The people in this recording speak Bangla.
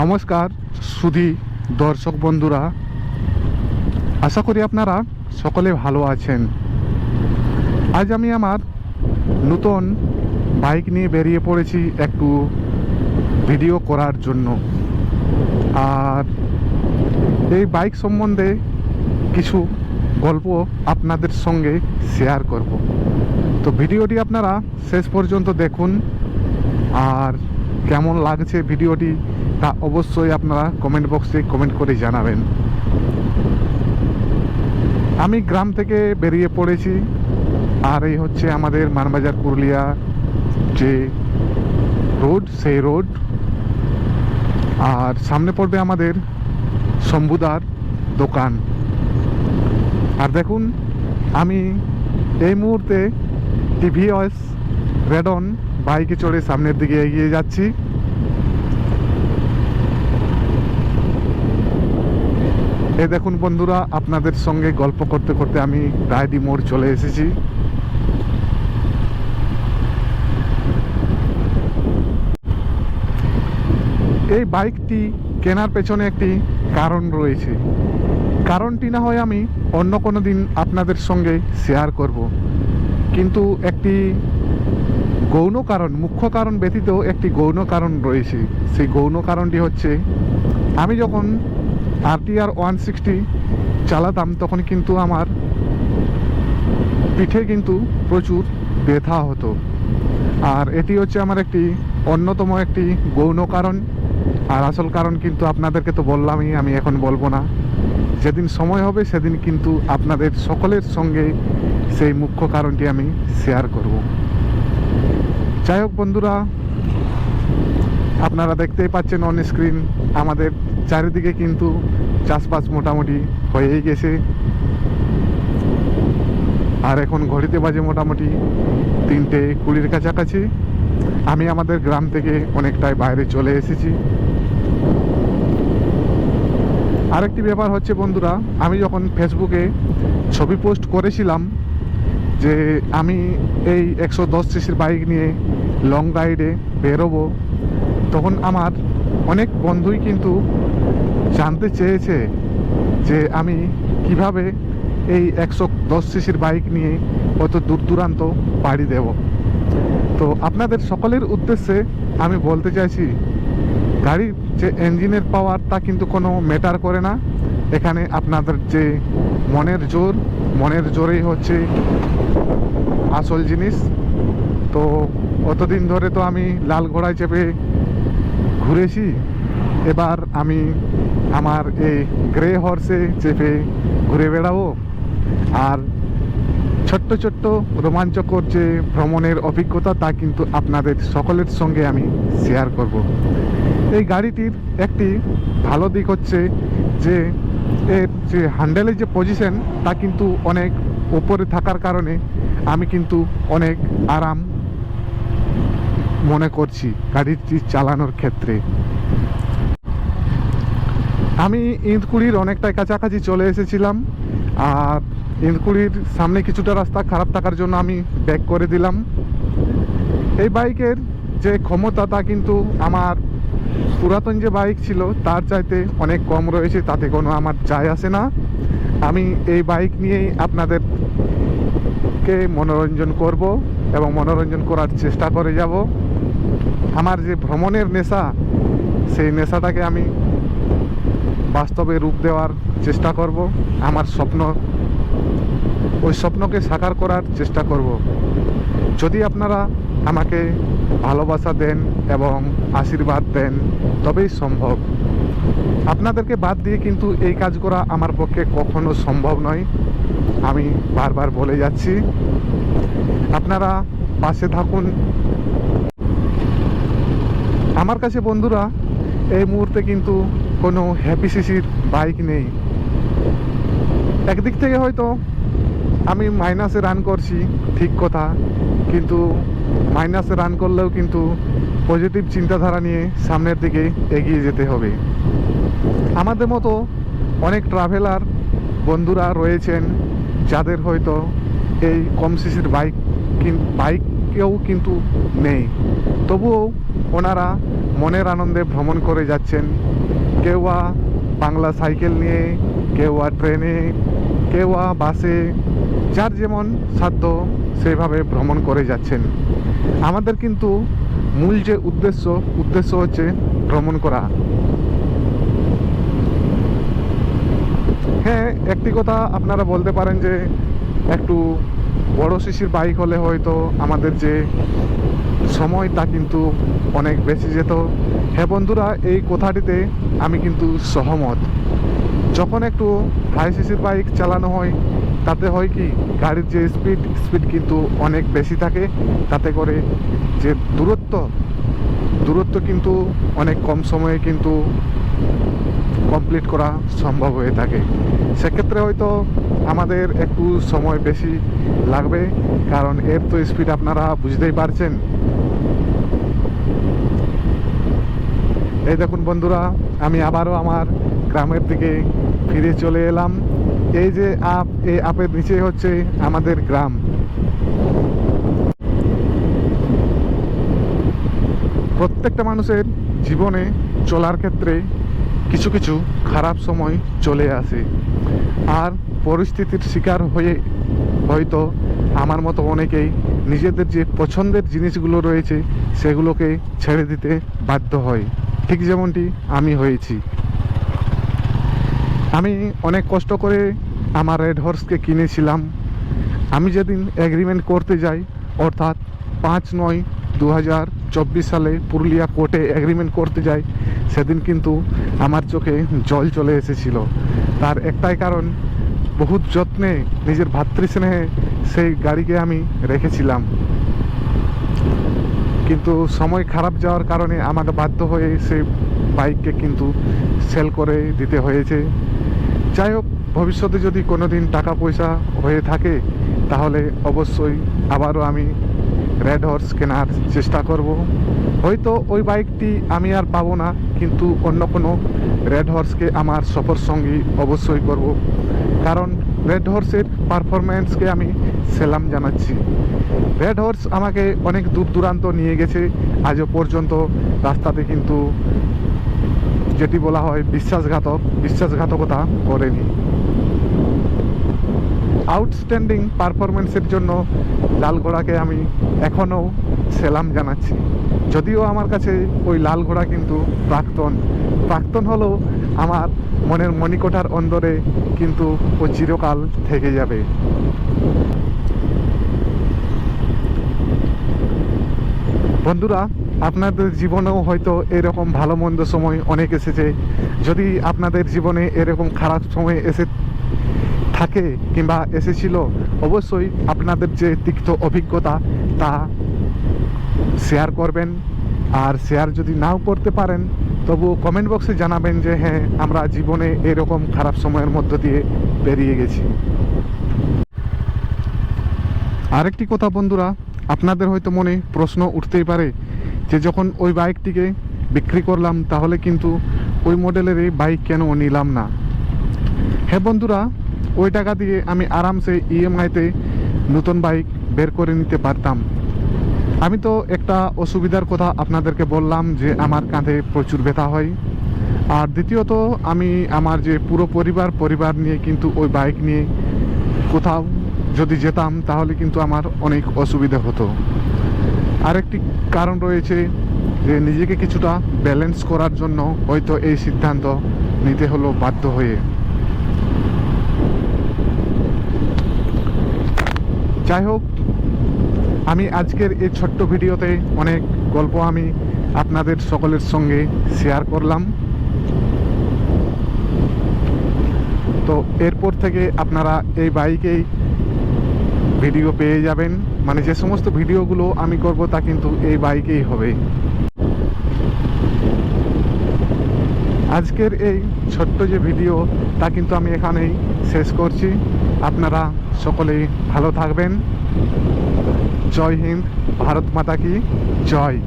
নমস্কার, সুধী দর্শক বন্ধুরা। আশা করি আপনারা সকলে ভালো আছেন। আজ আমি আমার নতুন বাইক নিয়ে বেরিয়ে পড়েছি একটু ভিডিও করার জন্য। আর এই বাইক সম্বন্ধে কিছু গল্প আপনাদের সঙ্গে শেয়ার করব। তো ভিডিওটি আপনারা শেষ পর্যন্ত দেখুন। আর কেমন লাগছে ভিডিওটি তা অবশ্যই আপনারা কমেন্ট বক্সে কমেন্ট করে জানাবেন। আমি গ্রাম থেকে বেরিয়ে পড়েছি। আর এই হচ্ছে আমাদের মানবাজার পুরুলিয়া যে রোড, সেই রোড। আর সামনে পড়বে আমাদের শম্ভুদার দোকান। আর দেখুন, আমি এই মুহূর্তে টিভিএস রেডন বাইকে চড়ে সামনের দিকে এগিয়ে যাচ্ছি। এই দেখুন বন্ধুরা, আপনাদের সঙ্গে গল্প করতে করতে আমি রায়ডি মোড় চলে এসেছি। এই বাইকটি কেনার পেছনে একটি কারণ রয়েছে। কারণটি না হয় আমি অন্য কোনো দিন আপনাদের সঙ্গে শেয়ার করব। কিন্তু একটি গৌণ কারণ, মুখ্য কারণ ব্যতীত একটি গৌণ কারণ রয়েছে। সেই গৌণ কারণটি হচ্ছে, আমি যখন আরটিআর ওয়ান সিক্সটি চালাতাম, তখন কিন্তু আমার পিঠে কিন্তু প্রচুর ব্যথা হতো। আর এটি হচ্ছে আমার একটি অন্যতম একটি গৌণ কারণ। আর আসল কারণ কিন্তু আপনাদেরকে তো বললামই, আমি এখন বলব না। যেদিন সময় হবে, সেদিন কিন্তু আপনাদের সকলের সঙ্গে সেই মুখ্য কারণটি আমি শেয়ার করব। যাই হোক বন্ধুরা, আপনারা দেখতেই পাচ্ছেন অন স্ক্রিন আমাদের চারিদিকে কিন্তু চাষবাস মোটামুটি হয়েই গেছে। আর এখন ঘড়িতে বাজে মোটামুটি তিনটে কুড়ির কাছাকাছি। আমি আমাদের গ্রাম থেকে অনেকটাই বাইরে চলে এসেছি। আরেকটি ব্যাপার হচ্ছে বন্ধুরা, আমি যখন ফেসবুকে ছবি পোস্ট করেছিলাম যে আমি এই একশো দশ সিসির বাইক নিয়ে লং রাইডে বেরোবো, তখন আমার অনেক বন্ধুই কিন্তু জানতে চেয়েছে যে আমি কীভাবে এই একশো দশ সিসির বাইক নিয়ে অত দূর দূরান্ত পাড়ি দেব। তো আপনাদের সকলের উদ্দেশ্যে আমি বলতে চাইছি, গাড়ির যে ইঞ্জিনের পাওয়ার তা কিন্তু কোনো ম্যাটার করে না। এখানে আপনাদের যে মনের জোর, মনের জোরেই হচ্ছে আসল জিনিস। তো অতদিন ধরে তো আমি লাল ঘোড়ায় চেপে ঘুরেছি। এবার আমি আমার এই গ্রে হর্সে চেপে ঘুরে বেড়াবো। আর ছোট্ট ছোট্ট রোমাঞ্চকর যে ভ্রমণের অভিজ্ঞতা তা কিন্তু আপনাদের সকলের সঙ্গে আমি শেয়ার করব। এই গাড়িটির একটি ভালো দিক হচ্ছে যে, এর যে হ্যান্ডেলের যে পজিশন তা কিন্তু অনেক ওপরে থাকার কারণে আমি কিন্তু অনেক আরাম মনে করছি গাড়িটি চালানোর ক্ষেত্রে। আমি ইঁদকুড়ির অনেকটাই কাছাকাছি চলে এসেছিলাম, আর ইঁদকুড়ির সামনে কিছুটা রাস্তা খারাপ থাকার জন্য আমি ব্যাক করে দিলাম। এই বাইকের যে ক্ষমতা তা কিন্তু আমার পুরাতন যে বাইক ছিল, তার চাইতে অনেক কম রয়েছে, তাতে কোনো আমার যায় আসে না। আমি এই বাইক নিয়েই আপনাদেরকে মনোরঞ্জন করব এবং মনোরঞ্জন করার চেষ্টা করে যাব। আমার যে ভ্রমণের নেশা, সেই নেশাটাকে আমি বাস্তবে রূপ দেওয়ার চেষ্টা করব, আমার স্বপ্ন, ওই স্বপ্নকে সাকার করার চেষ্টা করব। যদি আপনারা আমাকে ভালোবাসা দেন এবং আশীর্বাদ দেন, তবেই সম্ভব। আপনাদেরকে বাদ দিয়ে কিন্তু এই কাজ করা আমার পক্ষে কখনো সম্ভব নয়। আমি বারবার বলে যাচ্ছি, আপনারা পাশে থাকুন। আমার কাছে বন্ধুরা, এই মুহূর্তে কিন্তু কোনো হ্যাপি সিসির বাইক নেই। একদিক থেকে হয়তো আমি মাইনাসে রান করছি, ঠিক কথা, কিন্তু মাইনাসে রান করলেও কিন্তু পজিটিভ চিন্তাধারা নিয়ে সামনের দিকে এগিয়ে যেতে হবে। আমাদের মতো অনেক ট্রাভেলার বন্ধুরা রয়েছেন, যাদের হয়তো এই কম সিসির বাইক বাইককেও কিন্তু নেই। তবুও ওনারা মনের আনন্দে ভ্রমণ করে যাচ্ছেন। কেউ বাংলা সাইকেল নিয়ে কেউ বা ট্রেনে কেউ বা বাসে, যার যেমন সাধ্য সেভাবে ভ্রমণ করে যাচ্ছেন। আমাদের কিন্তু মূল যে উদ্দেশ্য উদ্দেশ্য হচ্ছে ভ্রমণ করা। হ্যাঁ একটি কথা আপনারা বলতে পারেন যে একটু বড় শিশির বাইক হলে হয়তো আমাদের যে সময় তা কিন্তু অনেক বেশি যেত। হ্যাঁ বন্ধুরা, এই কথাটিতে আমি কিন্তু সহমত। যখন একটু হাই সিসির বাইক চালানো হয়, তাতে হয় কি, গাড়ির যে স্পিড স্পিড কিন্তু অনেক বেশি থাকে। তাতে করে যে দূরত্ব দূরত্ব কিন্তু অনেক কম সময়ে কিন্তু কমপ্লিট করা সম্ভব হয়ে থাকে। সেক্ষেত্রে হয়তো আমাদের একটু সময় বেশি লাগবে, কারণ এর তো স্পিড আপনারা বুঝতেই পারছেন। এই দেখুন বন্ধুরা, আমি আবারও আমার গ্রামের দিকে ফিরে চলে এলাম। এই যে আপ, এই আপের নিচে হচ্ছে আমাদের গ্রাম। প্রত্যেকটা মানুষের জীবনে চলার ক্ষেত্রে কিছু কিছু খারাপ সময় চলে আসে। আর পরিস্থিতির শিকার হয়ে হয়তো আমার মতো অনেকেই নিজেদের যে পছন্দের জিনিসগুলো রয়েছে, সেগুলোকে ছেড়ে দিতে বাধ্য হয়। ঠিক যেমনটি আমি হয়েছি। আমি অনেক কষ্ট করে আমার রেড হর্সকে কিনেছিলাম। আমি যেদিন এগ্রিমেন্ট করতে যাই, অর্থাৎ পাঁচ নয় দু হাজার চব্বিশ সালে পুরুলিয়া কোর্টে এগ্রিমেন্ট করতে যাই, সেদিন কিন্তু আমার চোখে জল চলে এসেছিল। তার একটাই কারণ, বহুত যত্নে নিজের ভাতৃস্নেহে সেই গাড়িকে আমি রেখেছিলাম। কিন্তু সময় খারাপ যাওয়ার কারণে আমাকে বাধ্য হয়ে সেই বাইককে কিন্তু সেল করে দিতে হয়েছে। যাই হোক, ভবিষ্যতে যদি কোনো দিন টাকা পয়সা হয়ে থাকে, তাহলে অবশ্যই আবারও আমি রেড হর্স কেনার চেষ্টা করব। হয়তো ওই বাইকটি আমি আর পাবো না, কিন্তু অন্য কোনো রেড হর্সকে আমার সফর সঙ্গী অবশ্যই করব। কারণ রেড হর্সের পারফরম্যান্সকে আমি সেলাম জানাচ্ছি। রেড হর্স আমাকে অনেক দূর দূরান্ত নিয়ে গেছে, আজও পর্যন্ত রাস্তাতে কিন্তু যেটি বলা হয় বিশ্বাসঘাতক, বিশ্বাসঘাতকতা করেনি। আউটস্ট্যান্ডিং পারফরমেন্সের জন্য লাল ঘোড়াকে আমি এখনও সেলাম জানাচ্ছি। যদিও আমার কাছে ওই লাল ঘোড়া কিন্তু প্রাক্তন। প্রাক্তন হলেও আমার মনের মণিকোঠার অন্দরে কিন্তু ও চিরকাল থেকে যাবে। বন্ধুরা, আপনাদের জীবনেও হয়তো এরকম ভালো মন্দ সময় অনেক এসেছে। যদি আপনাদের জীবনে এরকম খারাপ সময় এসে থাকে কিংবা এসেছিল, অবশ্যই আপনাদের যে তিক্ত অভিজ্ঞতা তা শেয়ার করবেন। আর শেয়ার যদি নাও করতে পারেন তবু কমেন্ট বক্সে জানাবেন যে হ্যাঁ আমরা জীবনে এরকম খারাপ সময়ের মধ্য দিয়ে পেরিয়ে গেছি। আরেকটি কথা বন্ধুরা, আপনাদের হয়তো মনে প্রশ্ন উঠতেই পারে যে, যখন ওই বাইকটিকে বিক্রি করলাম, তাহলে কিন্তু ওই মডেলের এই বাইক কেন নিলাম না? হ্যাঁ বন্ধুরা, ওই টাকা দিয়ে আমি আরামসে ইএমআইতে নতুন বাইক বের করে নিতে পারতাম। আমি তো একটা অসুবিধার কথা আপনাদেরকে বললাম যে আমার কাঁধে প্রচুর ব্যথা হয়। আর দ্বিতীয়ত, আমি আমার যে পুরো পরিবার পরিবার নিয়ে কিন্তু ওই বাইক নিয়ে কোথাও যদি যেতাম, তাহলে কিন্তু আমার অনেক অসুবিধা হতো। আরেকটি কারণ রয়েছে যে নিজেকে কিছুটা ব্যালেন্স করার জন্য হয়তো এই সিদ্ধান্ত নিতে হলো বাধ্য হয়ে। যাই হোক আমি আজকের এই ছোট্ট ভিডিওতে অনেক গল্প আমি আপনাদের সকলের সঙ্গে শেয়ার করলাম। তো এরপর থেকে আপনারা এই বাইকেই ভিডিও পেয়ে যাবেন। মানে যে সমস্ত ভিডিওগুলো আমি করব তা কিন্তু এই বাইকেই হবে। আজকের এই ছোট্ট যে ভিডিও, তা কিন্তু আমি এখানেই শেষ করছি। আপনারা সকলেই ভালো থাকবেন। জয় হিন্দ ভারত মাতা কি? জয়।